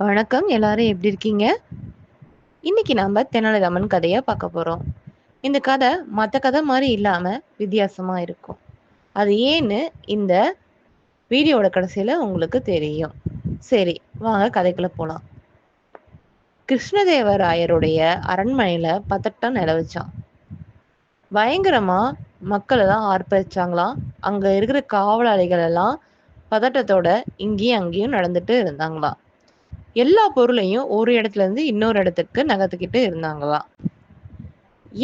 வணக்கம் எல்லாரும் எப்படி இருக்கீங்க? இன்னைக்கு நாம தெனாலிராமன் கதையை பார்க்க போறோம். இந்த கதை மற்ற கதை மாதிரி இல்லாம வித்தியாசமா இருக்கும். அது ஏன்னு இந்த வீடியோட கடைசியில உங்களுக்கு தெரியும். சரி வாங்க கதைக்குள்ள போலாம். கிருஷ்ணதேவராயருடைய அரண்மனையில பதட்டம் நிலவுச்சான் பயங்கரமா மக்கள் எல்லாம் ஆர்ப்பரிச்சாங்களாம். அங்க இருக்கிற காவலாளிகள் எல்லாம் பதட்டத்தோட இங்கேயும் அங்கேயும் நடந்துட்டு இருந்தாங்களாம். எல்லா பொருளையும் ஒரு இடத்துல இருந்து இன்னொரு இடத்துக்கு நகர்த்துக்கிட்டு இருந்தாங்களாம்.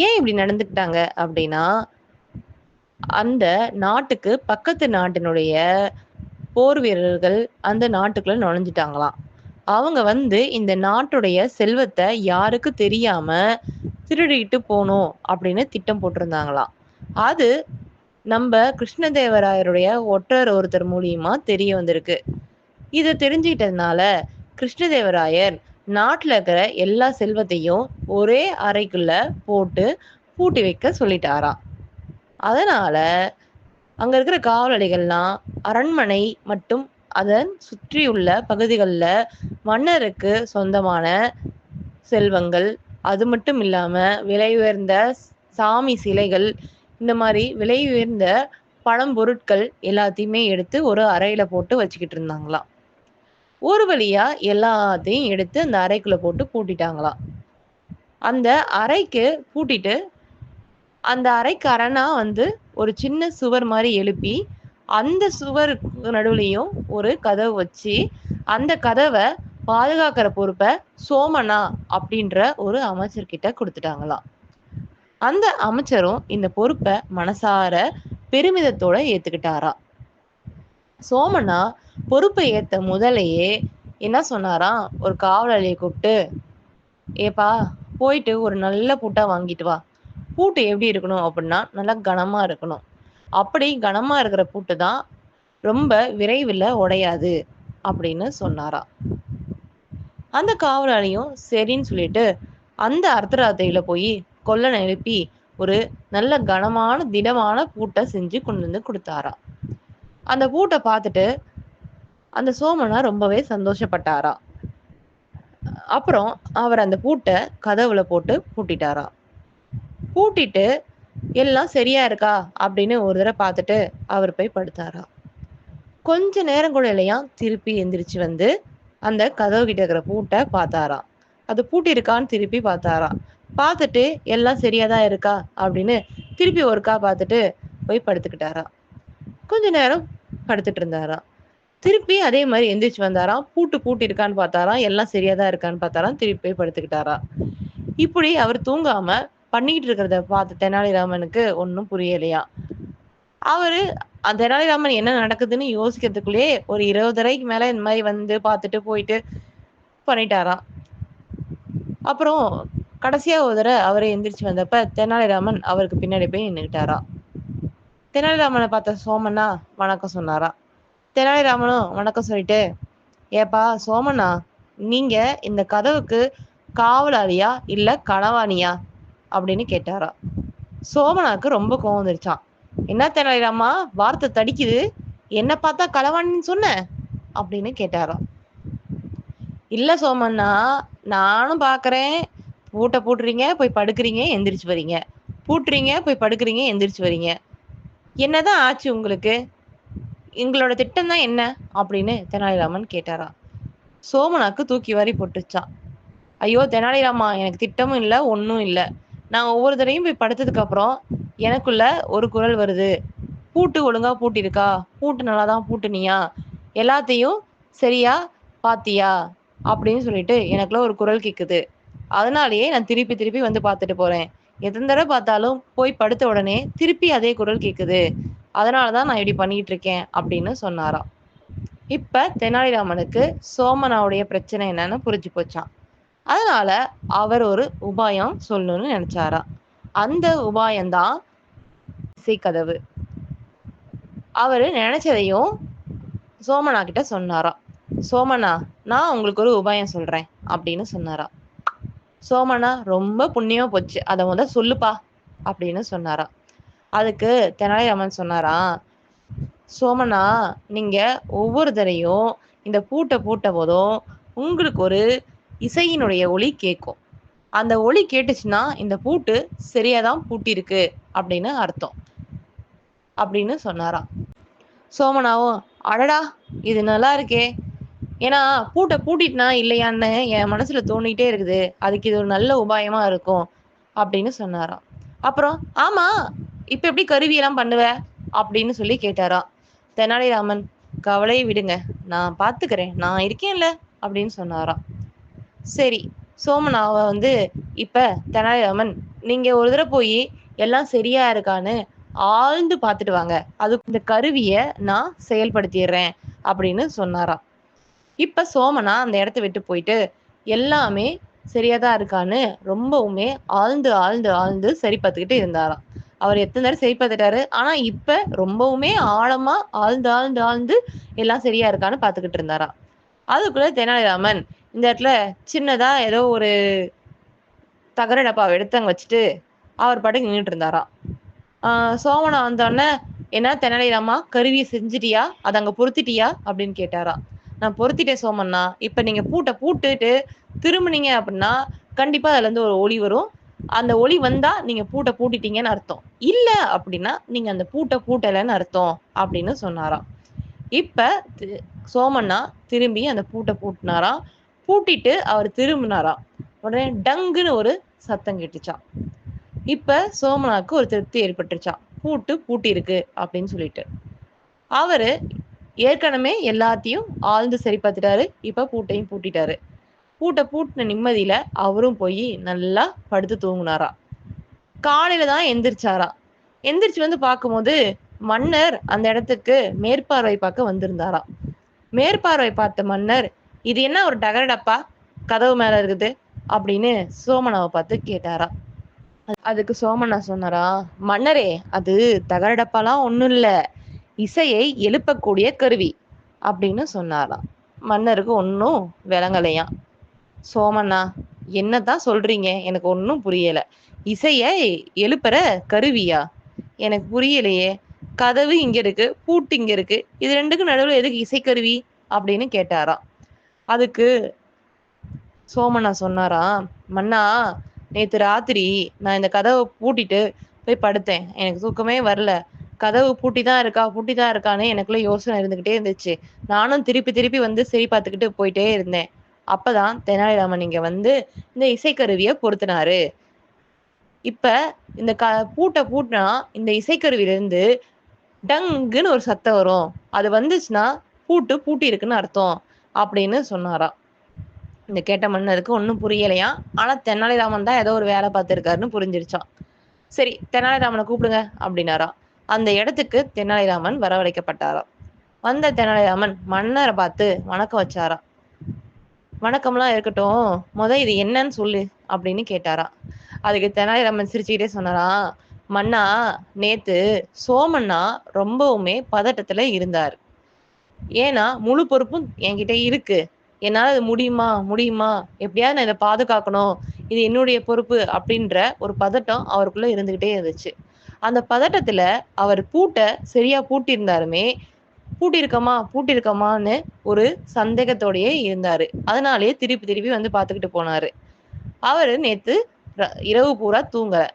ஏன் இப்படி நடந்துக்கிட்டாங்க அப்படின்னா அந்த நாட்டுக்கு பக்கத்து நாட்டினுடைய போர் வீரர்கள் அந்த நாட்டுக்குள்ள நுழைஞ்சிட்டாங்களாம். அவங்க வந்து இந்த நாட்டுடைய செல்வத்தை யாருக்கு தெரியாம திருடிட்டு போகணும் அப்படின்னு திட்டம் போட்டிருந்தாங்களாம். அது நம்ம கிருஷ்ணதேவராயருடைய ஒற்றர் ஒருத்தர் மூலியமா தெரிய வந்திருக்கு. இதை தெரிஞ்சுக்கிட்டதுனால கிருஷ்ணதேவராயர் நாட்டில் இருக்கிற எல்லா செல்வத்தையும் ஒரே அறைக்குள்ள போட்டு பூட்டி வைக்க சொல்லிட்டாராம் அதனால அங்க இருக்கிற காவலடிகள்லாம் அரண்மனை மற்றும் அதன் சுற்றியுள்ள பகுதிகளில் மன்னருக்கு சொந்தமான செல்வங்கள் அது மட்டும் இல்லாம விலை உயர்ந்த சாமி சிலைகள் இந்த மாதிரி விலை உயர்ந்த பழம் பொருட்கள் எல்லாத்தையுமே எடுத்து ஒரு அறையில போட்டு வச்சுக்கிட்டு இருந்தாங்களாம். ஒரு வழியா எல்லாத்தையும் எடுத்து அந்த அறைக்குள்ள போட்டு பூட்டிட்டாங்களாம். அந்த அறைக்கு பூட்டிட்டு அந்த அறைக்கு வந்து ஒரு சின்ன சுவர் மாதிரி எழுப்பி அந்த சுவருக்கு நடுவுலையும் ஒரு கதவு வச்சு அந்த கதவை பாதுகாக்கிற பொறுப்பை சோமனா அப்படின்ற ஒரு அமைச்சர்கிட்ட கொடுத்துட்டாங்களாம். அந்த அமைச்சரும் இந்த பொறுப்பை மனசார பெருமிதத்தோட ஏத்துக்கிட்டாரா சோமனா பொறுப்பை ஏத்த முதலையே என்ன சொன்னாராம் ஒரு காவலாளியை கூப்பிட்டு ஏப்பா போயிட்டு ஒரு நல்ல பூட்டா வாங்கிட்டு வா. பூட்டு எப்படி இருக்கணும்? அப்படின்னா நல்லா கனமா இருக்கணும். அப்படி கனமா இருக்கிற பூட்டு தான் ரொம்ப விரைவில் உடையாது அப்படின்னு சொன்னாராம் அந்த காவலாளியும் சரின்னு சொல்லிட்டு அந்த அர்த்தராத்திரியில போய் கொல்லனை எழுப்பி ஒரு நல்ல கனமான திடமான பூட்டை செஞ்சு கொண்டு வந்து கொடுத்தாராம் அந்த பூட்டை பார்த்துட்டு அந்த சோமனா ரொம்பவே சந்தோஷப்பட்டாரா. அப்புறம் அவர் அந்த பூட்டை கதவுல போட்டு பூட்டிட்டாரா. பூட்டிட்டு எல்லாம் சரியா இருக்கா? அப்படின்னு ஒரு தடவை பார்த்துட்டு அவர் போய் படுத்தாரா. கொஞ்ச நேரம் கூட இல்லையா திருப்பி எந்திரிச்சு வந்து அந்த கதவு கிட்ட இருக்கிற பூட்டை பார்த்தாராம் அது பூட்டி இருக்கான்னு திருப்பி பார்த்தாராம் பார்த்துட்டு எல்லாம் சரியா தான் இருக்கா? அப்படின்னு திருப்பி ஒருக்கா பார்த்துட்டு போய் படுத்துக்கிட்டாராம் கொஞ்ச நேரம் படுத்துட்டு இருந்தாராம் திருப்பி அதே மாதிரி எந்திரிச்சு வந்தாராம் பூட்டு பூட்டி இருக்கான்னு பார்த்தாராம் எல்லாம் சரியா தான் இருக்கான்னு பார்த்தாராம் திருப்பி போய் இப்படி அவர் தூங்காம பண்ணிக்கிட்டு இருக்கிறத பார்த்த தெனாலிராமனுக்கு ஒன்றும் புரியலையா? அவரு அந்த தெனாலிராமன் என்ன நடக்குதுன்னு யோசிக்கிறதுக்குள்ளேயே ஒரு இருபது தடவைக்கு மேல இந்த மாதிரி வந்து பார்த்துட்டு போயிட்டு பண்ணிட்டாராம் அப்புறம் கடைசியா ஒரு தடவை அவரை எந்திரிச்சு வந்தப்ப தெனாலிராமன் அவருக்கு பின்னாடி போய் நின்றுக்கிட்டாராம் தெனாலிராமனை பார்த்த சோமன்னா வணக்கம் சொன்னாராம் தெனாலிராமனும் வணக்கம் சொல்லிட்டு ஏப்பா சோமண்ணா நீங்க இந்த கதவுக்கு காவலாளியா இல்ல களவாணியா? அப்படின்னு கேட்டாரா. சோமனாக்கு ரொம்ப கோவம் வந்துருச்சான் என்ன தெனாலிராமா வார்த்தை தடிக்குது. என்ன பார்த்தா களவாணின்னு சொன்ன? அப்படின்னு கேட்டாராம் இல்ல சோமண்ணா நானும் பாக்குறேன். பூட்டை பூட்டுறீங்க போய் படுக்கிறீங்க எந்திரிச்சு வரீங்க. பூட்டுறீங்க போய் படுக்கிறீங்க எந்திரிச்சு வரீங்க. என்னதான் ஆச்சு உங்களுக்கு? எங்களோட திட்டம் தான் என்ன? அப்படின்னு தெனாலிராமன் கேட்டாராம். சோமனாக்கு தூக்கி வாரி போட்டுச்சான் ஐயோ தெனாலிராமா எனக்கு திட்டமும் இல்லை ஒன்றும் இல்லை. நான் ஒவ்வொரு தடையும் போய் படுத்ததுக்கு அப்புறம் எனக்குள்ள ஒரு குரல் வருது. பூட்டு ஒழுங்கா பூட்டிருக்கா? பூட்டு நல்லா தான் பூட்டுனியா? எல்லாத்தையும் சரியா பாத்தியா? அப்படின்னு சொல்லிட்டு எனக்குள்ள ஒரு குரல் கேக்குது. அதனாலேயே நான் திருப்பி திருப்பி வந்து பார்த்துட்டு போறேன். எத்தனை தடவை பார்த்தாலும் போய் படுத்த உடனே திருப்பி அதே குரல் கேக்குது. அதனாலதான் நான் இப்படி பண்ணிட்டு இருக்கேன் அப்படின்னு சொன்னாராம். இப்ப தெனாலிராமனுக்கு சோமனாவுடைய பிரச்சனை என்னன்னு புரிஞ்சு போச்சான் அதனால அவர் ஒரு உபாயம் சொல்லணும்னு நினைச்சாராம். அந்த உபாயம்தான் இசைக்கதவு அவரு நினைச்சதையும் சோமனா கிட்ட சொன்னாராம். சோமனா நான் உங்களுக்கு ஒரு உபாயம் சொல்றேன் அப்படின்னு சொன்னாராம். சோமனா ரொம்ப புண்ணியமா போச்சு. அதை முத சொல்லுப்பா அப்படின்னு சொன்னாராம். அதுக்கு தெனாலிராமன் சொன்னாராம் சோமனா நீங்க ஒவ்வொரு தடையும் இந்த பூட்டை பூட்ட போதும் உங்களுக்கு ஒரு இசையினுடைய ஒலி கேட்கும். அந்த ஒளி கேட்டுச்சுன்னா இந்த பூட்டு சரியா தான் அப்படின்னு அர்த்தம். அப்படின்னு சொன்னாராம். சோமனாவும் அடடா இது நல்லா இருக்கே. ஏன்னா பூட்டை பூட்டிட்டுனா இல்லையான்னு என் மனசுல தோணிட்டே இருக்குது. அதுக்கு இது ஒரு நல்ல உபாயமா இருக்கும் அப்படின்னு சொன்னாராம். அப்புறம் ஆமா இப்ப எப்படி கருவியெல்லாம் பண்ணுவ? அப்படின்னு சொல்லி கேட்டாராம் தெனாலிராமன் கவலையை விடுங்க நான் பாத்துக்கிறேன் நான் இருக்கேன்ல அப்படின்னு சொன்னாராம். சரி சோமனாவ வந்து இப்ப தெனாலிராமன் நீங்க ஒரு தடவை போய் எல்லாம் சரியா இருக்கான்னு ஆழ்ந்து பார்த்துட்டு வாங்க. அது இந்த கருவிய நான் செயல்படுத்திடுறேன் அப்படின்னு சொன்னாராம். இப்ப சோமனா அந்த இடத்த விட்டு போயிட்டு எல்லாமே சரியாதான் இருக்கான்னு ரொம்பவுமே ஆழ்ந்து ஆழ்ந்து ஆழ்ந்து சரி பார்த்துக்கிட்டு இருந்தாராம். அவர் எத்தனை தடவை சரி பார்த்துட்டாரு. ஆனா இப்ப ரொம்பவுமே ஆழமா ஆழ்ந்து ஆழ்ந்து ஆழ்ந்து எல்லாம் சரியா இருக்கான்னு பார்த்துக்கிட்டு இருந்தாராம் அதுக்குள்ள தெனாலிராமன் இந்த இடத்துல சின்னதா ஏதோ ஒரு தகர டப்பாவை எடுத்து அங்க வச்சுட்டு அவர் பாட்டுக்கு நின்றுட்டு இருந்தாராம் ஆஹ் சோமனா வந்தோடனே என்ன தெனாலிராமா கருவியை செஞ்சிட்டியா? அதை அங்க பொருத்திட்டியா? அப்படின்னு கேட்டாராம் நான் பொருத்திட்டேன் சோமன்னா இப்ப நீங்க பூட்டை பூட்டுட்டு திரும்பினீங்க அப்படின்னா கண்டிப்பா அதுல இருந்து ஒரு ஒளி வரும். அந்த ஒளி வந்தா நீங்க பூட்டை பூட்டிட்டீங்கன்னு அர்த்தம். இல்ல அப்படின்னா நீங்க அந்த பூட்டை பூட்டலைன்னு அர்த்தம் அப்படின்னு சொன்னாராம். இப்ப சோமண்ணா திரும்பி அந்த பூட்டை பூட்டினாராம். பூட்டிட்டு அவர் திரும்பினாராம். உடனே டங்குன்னு ஒரு சத்தம் கேட்டுச்சான் இப்ப சோமனாக்கு ஒரு திருப்தி ஏற்பட்டுருச்சான் பூட்டு பூட்டி இருக்கு அப்படின்னு சொல்லிட்டு. அவரு ஏற்கனவே எல்லாத்தையும் ஆழ்ந்து சரி பார்த்துட்டாரு. இப்ப பூட்டையும் பூட்டிட்டாரு. பூட்டை பூட்டின நிம்மதியில அவரும் போய் நல்லா படுத்து தூங்கினாரா. காலையில தான் எந்திரிச்சாரா. எந்திரிச்சு வந்து பார்க்கும்போது மன்னர் அந்த இடத்துக்கு மேற்பார்வை பார்க்க வந்திருந்தாராம் மேற்பார்வை பார்த்த மன்னர் இது என்ன ஒரு டகர டப்பா கதவு மேல இருக்குது. அப்படின்னு சோமனாவை பார்த்து கேட்டாரா. அதுக்கு சோமனா சொன்னாரா மன்னரே அது தகர டப்பாலாம் இல்லை இசையை எழுப்பக்கூடிய கருவி. அப்படின்னு சொன்னாராம் மன்னருக்கு ஒன்றும் விளங்கலையாம். சோமண்ணா என்னதான் சொல்றீங்க? எனக்கு ஒன்றும் புரியல. இசையை எழுப்புற கருவியா? எனக்கு புரியலையே. கதவு இங்க இருக்கு பூட்டு இங்க இருக்கு. இது ரெண்டுக்கும் நடுவில் எதுக்கு இசைக்கருவி? அப்படின்னு கேட்டாராம். அதுக்கு சோமண்ணா சொன்னாராம் மன்னா நேத்து ராத்திரி நான் இந்த கதவை பூட்டிட்டு போய் படுத்தேன். எனக்கு தூக்கமே வரல. கதவு பூட்டி தான் இருக்கா பூட்டி தான் இருக்கான்னு எனக்குள்ள யோசனை இருந்துகிட்டே இருந்துச்சு. நானும் திருப்பி திருப்பி வந்து சரி பார்த்துக்கிட்டு போயிட்டே இருந்தேன். அப்பதான் தெனாலிராமன் இங்க வந்து இந்த இசைக்கருவியை பொருத்தினாரு. இப்ப இந்த க பூட்டை பூட்டினா இந்த இசைக்கருவியிலிருந்து டங்குன்னு ஒரு சத்தம் வரும். அது வந்துச்சுன்னா பூட்டு பூட்டி இருக்குன்னு அர்த்தம் அப்படின்னு சொன்னாராம் இந்த கேட்ட மன்னருக்கு ஒன்றும் புரியலையா? ஆனா தெனாலிராமன் தான் ஏதோ ஒரு வேலை பார்த்துருக்காருன்னு புரிஞ்சிருச்சான். சரி தெனாலிராமனை கூப்பிடுங்க அப்படின்னாராம் அந்த இடத்துக்கு தெனாலிராமன் வரவழைக்கப்பட்டாராம். வந்த தெனாலிராமன் மன்னரை பார்த்து வணக்கம் வச்சாராம். வணக்கம்லாம் இருக்கட்டும். முத இது என்னன்னு சொல்லு அப்படின்னு கேட்டாராம் அதுக்கு தெனாலிராமன் சிரிச்சுக்கிட்டே சொன்னாராம் மன்னா நேத்து சோமண்ணா ரொம்பவுமே பதட்டத்துல இருந்தார். ஏன்னா முழு பொறுப்பும் என்கிட்ட இருக்கு. என்னால அது முடியுமா முடியுமா? எப்படியாவது நான் இதை பாதுகாக்கணும். இது என்னுடைய பொறுப்பு அப்படின்ற ஒரு பதட்டம் அவருக்குள்ள இருந்துகிட்டே இருந்துச்சு. அந்த பதட்டத்துல அவர் பூட்டை சரியா பூட்டியிருந்தாருமே பூட்டியிருக்கமா பூட்டியிருக்கமான்னு ஒரு சந்தேகத்தோடயே இருந்தாரு. அதனாலேயே திருப்பி திருப்பி வந்து பார்த்துக்கிட்டு போனாரு. அவரு நேத்து ர- இரவு பூரா தூங்கல.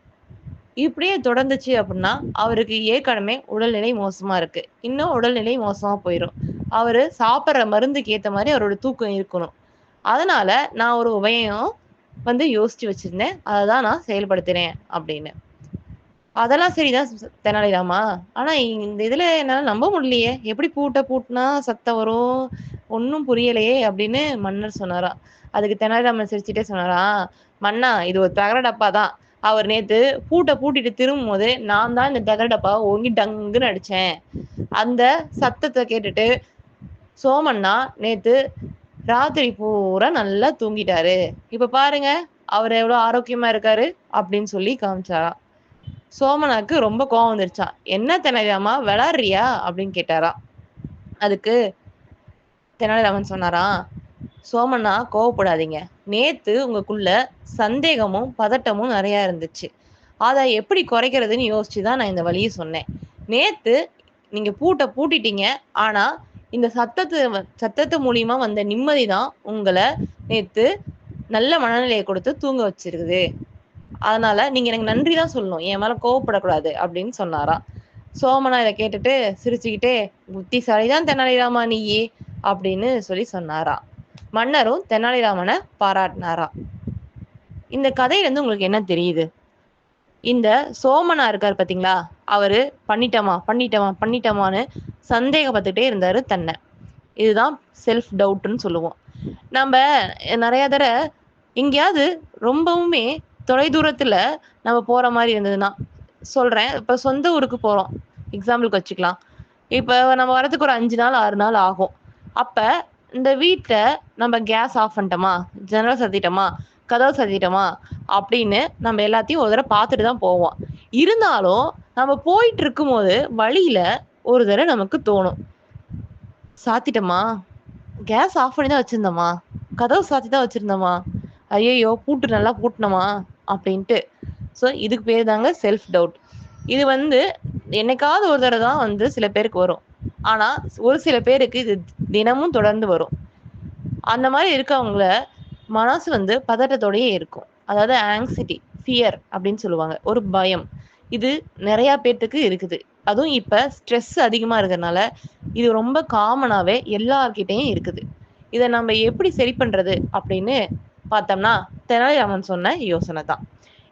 இப்படியே தொடர்ந்துச்சு அப்படின்னா அவருக்கு ஏற்கனவே உடல்நிலை மோசமா இருக்கு. இன்னும் உடல்நிலை மோசமா போயிடும் அவரு சாப்பிட்ற மருந்துக்கு ஏத்த மாதிரி அவரோட தூக்கம் இருக்கணும். அதனால நான் ஒரு உபயம் வந்து யோசிச்சு வச்சிருந்தேன். அதை தான் நான் செயல்படுத்தினேன் அப்படின்னு. அதெல்லாம் சரிதான் தெனாலிராமா? ஆனா இந்த இதுல என்னால நம்ப முடியலையே. எப்படி பூட்ட பூட்டினா சத்தம் வரும்? ஒன்னும் புரியலையே அப்படின்னு மன்னர் சொன்னாரா. அதுக்கு தெனாலிராமன் சிரிச்சுட்டே சொன்னாரா மன்னா இது ஒரு தகர டப்பா தான். அவர் நேத்து பூட்டை பூட்டிட்டு திரும்பும் போது நான் தான் இந்த தகர டப்பாவை ஓங்கி டங்குன்னு அடிச்சேன். அந்த சத்தத்தை கேட்டுட்டு சோமண்ணா நேத்து ராத்திரி பூரா நல்லா தூங்கிட்டாரு. இப்ப பாருங்க அவர் எவ்வளவு ஆரோக்கியமா இருக்காரு அப்படின்னு சொல்லி காமிச்சாராம் சோமனாக்கு ரொம்ப கோவம் வந்துருச்சா. என்ன தெனாலிராமா விளாடுறியா? அப்படின்னு கேட்டாரா. அதுக்கு தெனாலிராமன் சொன்னாரா சோமண்ணா கோவப்படாதீங்க. நேத்து உங்களுக்குள்ள சந்தேகமும் பதட்டமும் நிறைய இருந்துச்சு. அதை எப்படி குறைக்கிறதுன்னு யோசிச்சு தான் நான் இந்த வழியை சொன்னேன். நேத்து நீங்க பூட்டை பூட்டிட்டீங்க. ஆனா இந்த சத்தத்து சத்தத்து மூலியமா வந்த நிம்மதி தான் உங்களை நேத்து நல்ல மனநிலையை கொடுத்து தூங்க வச்சிருக்குது. அதனால நீங்க எனக்கு நன்றி தான் சொல்லணும். என் மேல கோவப்படக்கூடாது அப்படின்னு சொன்னாராம். சோமனா இதை கேட்டுட்டு சிரிச்சுக்கிட்டே, "புத்திசாலி தான் தெனாலிராமா நீயே அப்படின்னு சொல்லி சொன்னாராம். மன்னரும் தெனாலிராமனை பாராட்டினாரா இந்த கதையிலேருந்து உங்களுக்கு என்ன தெரியுது? இந்த சோமனா இருக்கார் பார்த்தீங்களா? அவரு பண்ணிட்டோமா, பண்ணிட்டோமா, பண்ணிட்டோமான்னு சந்தேகப்பட்டுட்டே இருந்தாரு தன்னை இதுதான் செல்ஃப் டவுட்னு சொல்லுவோம். நம்ம நிறைய தடவை எங்கேயாவது ரொம்பவுமே தொலைதூரத்தில் நம்ம போகிற மாதிரி இருந்ததுன்னா, சொல்கிறேன் இப்போ சொந்த ஊருக்கு போகிறோம் எக்ஸாம்பிளுக்கு வச்சுக்கலாம். இப்போ நம்ம வரதுக்கு ஒரு அஞ்சு நாள், ஆறு நாள் ஆகும். அப்போ இந்த வீட்டில் நம்ம கேஸ் ஆஃப் பண்ணிட்டோமா, ஜன்னல் சத்திட்டோமா கதவு சத்திட்டோமா அப்படின்னு நம்ம எல்லாத்தையும் ஒரு தடவை பார்த்துட்டு தான் போவோம். இருந்தாலும் நம்ம போயிட்டு இருக்கும்போது வழியில் ஒரு தடவை நமக்கு தோணும். சாத்திட்டோமா? கேஸ் ஆஃப் பண்ணி தான் வச்சுருந்தோமா கதவு சாத்தி தான் வச்சுருந்தோமா ஐயோ பூட்டு நல்லா பூட்டினோமா அப்படின்ட்டு. ஸோ இதுக்கு பேர் தாங்க செல்ஃப் டவுட். இது வந்து என்னைக்காவது ஒரு தடவை தான் வந்து சில பேருக்கு வரும். ஆனால் ஒரு சில பேருக்கு இது தினமும் தொடர்ந்து வரும். அந்த மாதிரி இருக்கவங்கள மனசு வந்து பதட்டத்தோடயே இருக்கும். அதாவது ஆங்ஸிட்டி ஃபியர் அப்படின்னு சொல்லுவாங்க. ஒரு பயம். இது நிறையா பேர்த்துக்கு இருக்குது. அதுவும் இப்போ ஸ்ட்ரெஸ் அதிகமாக இருக்கிறதுனால இது ரொம்ப காமனாகவே எல்லார்கிட்டேயும் இருக்குது. இதை நம்ம எப்படி சரி பண்ணுறது அப்படின்னு பார்த்தோம்னா, தெனாலிராமன் சொன்ன யோசனை தான்.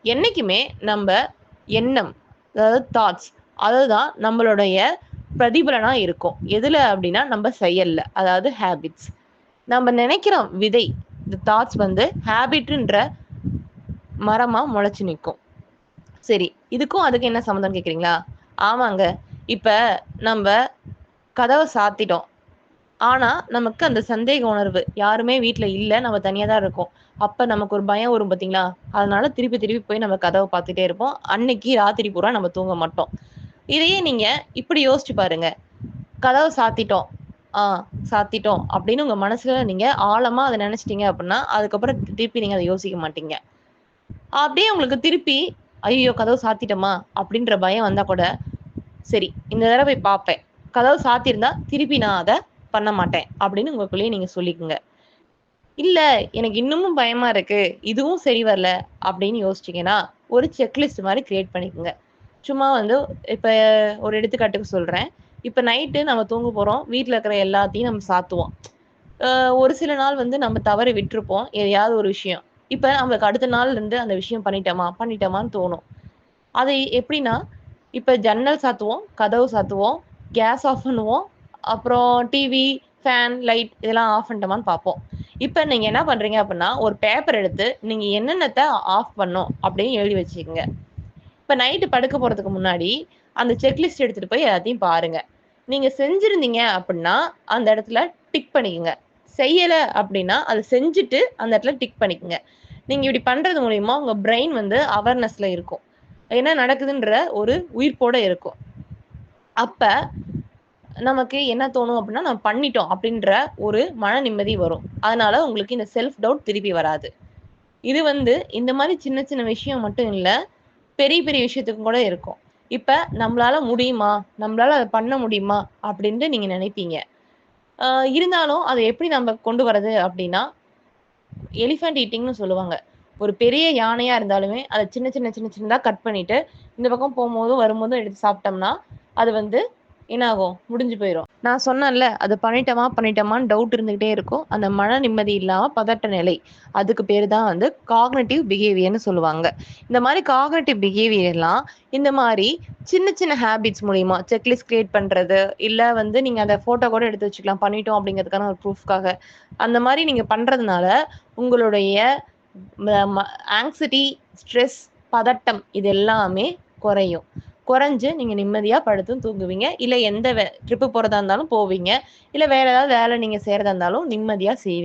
என்னைக்குமே நம்ம எண்ணம், அதாவது தாட்ஸ் அதுதான் நம்மளுடைய பிரதிபலனாக இருக்கும். எதில் அப்படின்னா, நம்ம செயலில் அதாவது ஹேபிட்ஸ். நம்ம நினைக்கிற விதை, இந்த தாட்ஸ் வந்து ஹேபிட்ன்ற மரமாக முளைச்சி நிற்கும் சரி, இதுக்கும் அதுக்கு என்ன சம்மந்தம் கேட்குறீங்களா ஆமாங்க. இப்போ நம்ப கதவை சாத்திட்டோம். ஆனால் நமக்கு அந்த சந்தேக உணர்வு. யாருமே வீட்டில் இல்லை நம்ம தனியாக தான் இருக்கோம். அப்ப நமக்கு ஒரு பயம் வரும் பார்த்தீங்களா? அதனால திருப்பி திருப்பி போய் நம்ம கதவை பார்த்துட்டே இருப்போம். அன்னைக்கு ராத்திரி பூரா நம்ம தூங்க மாட்டோம். இதையே நீங்க இப்படி யோசிச்சு பாருங்க. கதவை சாத்திட்டோம். ஆ சாத்திட்டோம் அப்படின்னு உங்க மனசுல நீங்க ஆழமா அதை நினைச்சிட்டீங்க அப்படின்னா, அதுக்கப்புறம் திருப்பி நீங்க அதை யோசிக்க மாட்டீங்க. அப்படியே உங்களுக்கு திருப்பி, ஐயோ கதவு சாத்திட்டோமா?" அப்படின்ற பயம் வந்தா கூட, சரி இந்த தடவை போய் பார்ப்பேன். கதவு சாத்தியிருந்தா திருப்பி நான் அதை பண்ண மாட்டேன். அப்படின்னு உங்களுக்குள்ளேயே நீங்க சொல்லிக்குங்க. இல்ல எனக்கு இன்னமும் பயமா இருக்கு. இதுவும் சரி வரல அப்படின்னு யோசிச்சீங்கன்னா, ஒரு செக்லிஸ்ட் மாதிரி கிரியேட் பண்ணிக்கங்க. சும்மா வந்து இப்ப ஒரு எடுத்துக்காட்டுக்கு சொல்றேன். இப்ப நைட்டு நம்ம தூங்க போறோம். வீட்டுல இருக்கிற எல்லாத்தையும் நம்ம சாத்துவோம். ஒரு சில நாள் வந்து நம்ம தவறு விட்டுருப்போம். எதையாவது ஒரு விஷயம். இப்ப நம்மளுக்கு அடுத்த நாள்ல இருந்து அந்த விஷயம் பண்ணிட்டோமா, பண்ணிட்டோமான்னு தோணும். அது எப்படின்னா, இப்ப ஜன்னல் சாத்துவோம், கதவு சாத்துவோம், கேஸ் ஆஃப் பண்ணுவோம். அப்புறம் டிவி, ஃபேன், லைட் இதெல்லாம் ஆஃப் பண்ணிட்டோமான்னு பார்ப்போம். இப்ப நீங்க என்ன பண்றீங்க அப்படின்னா, ஒரு பேப்பர் எடுத்து நீங்க என்னென்னத்தை ஆஃப் பண்ணணும் அப்படின்னு எழுதி வச்சுக்கோங்க இப்ப நைட்டு படுக்க போறதுக்கு முன்னாடி, அந்த செக்லிஸ்ட் எடுத்துட்டு போய் எல்லாத்தையும் பாருங்க. நீங்க செஞ்சிருந்தீங்க அப்படின்னா, அந்த இடத்துல டிக் பண்ணிக்கோங்க செய்யல அப்படின்னா, அதை செஞ்சுட்டு அந்த இடத்துல டிக் பண்ணிக்கங்க. நீங்க இப்படி பண்றது மூலியமா உங்க பிரெயின் வந்து அவேர்னஸ்ல இருக்கும். என்ன நடக்குதுன்ற ஒரு உயிர்ப்போட இருக்கும். அப்ப நமக்கு என்ன தோணும் அப்படின்னா, நம்ம பண்ணிட்டோம் அப்படின்ற ஒரு மன நிம்மதி வரும். அதனால உங்களுக்கு இந்த செல்ஃப் டவுட் திருப்பி வராது. இது வந்து இந்த மாதிரி சின்ன சின்ன விஷயம் மட்டும் இல்லை பெரிய பெரிய விஷயத்துக்கும் கூட இருக்கும். இப்ப நம்மளால முடியுமா? நம்மளால அதை பண்ண முடியுமா? அப்படின்ட்டு நீங்க நினைப்பீங்க. இருந்தாலும் அதை எப்படி நம்ம கொண்டு வரது அப்படின்னா, எலிஃபென்ட் ஈட்டிங்னு சொல்லுவாங்க. ஒரு பெரிய யானையா இருந்தாலுமே, அதை சின்ன சின்ன சின்ன சின்னதாக கட் பண்ணிட்டு, இந்த பக்கம் போகும்போதும் வரும்போதும் எடுத்து சாப்பிட்டோம்னா, அது வந்து என்ன ஆகும்? முடிஞ்சு போயிடும் நான் சொன்னேன்ல, அது பண்ணிட்டோமா, பண்ணிட்டோமான்னு டவுட் இருந்துகிட்டே இருக்கும். அந்த மன நிம்மதி இல்லாமல் பதட்ட நிலை. அதுக்கு பேர் தான் வந்து காக்னட்டிவ் பிஹேவியர்னு சொல்லுவாங்க. இந்த மாதிரி காக்னட்டிவ் பிஹேவியர்லாம் இந்த மாதிரி சின்ன சின்ன ஹேபிட்ஸ் மூலியமா செக்லிஸ்ட் கிரியேட் பண்றது, இல்லை வந்து நீங்க அந்த ஃபோட்டோ கூட எடுத்து வச்சுக்கலாம். பண்ணிட்டோம் அப்படிங்கிறதுக்கான ஒரு ப்ரூஃப்காக. அந்த மாதிரி நீங்க பண்றதுனால, உங்களுடைய ஆங்ஸிட்டி ஸ்ட்ரெஸ், பதட்டம் இது எல்லாமே குறையும். குறைஞ்சு நீங்க நிம்மதியா படுத்தும் தூங்குவீங்க. இல்ல எந்த வே ட்ரிப்பு போறதா இருந்தாலும் போவீங்க. இல்ல வேற ஏதாவது வேலை நீங்க செய்கிறதா இருந்தாலும் நிம்மதியா செய்வீங்க.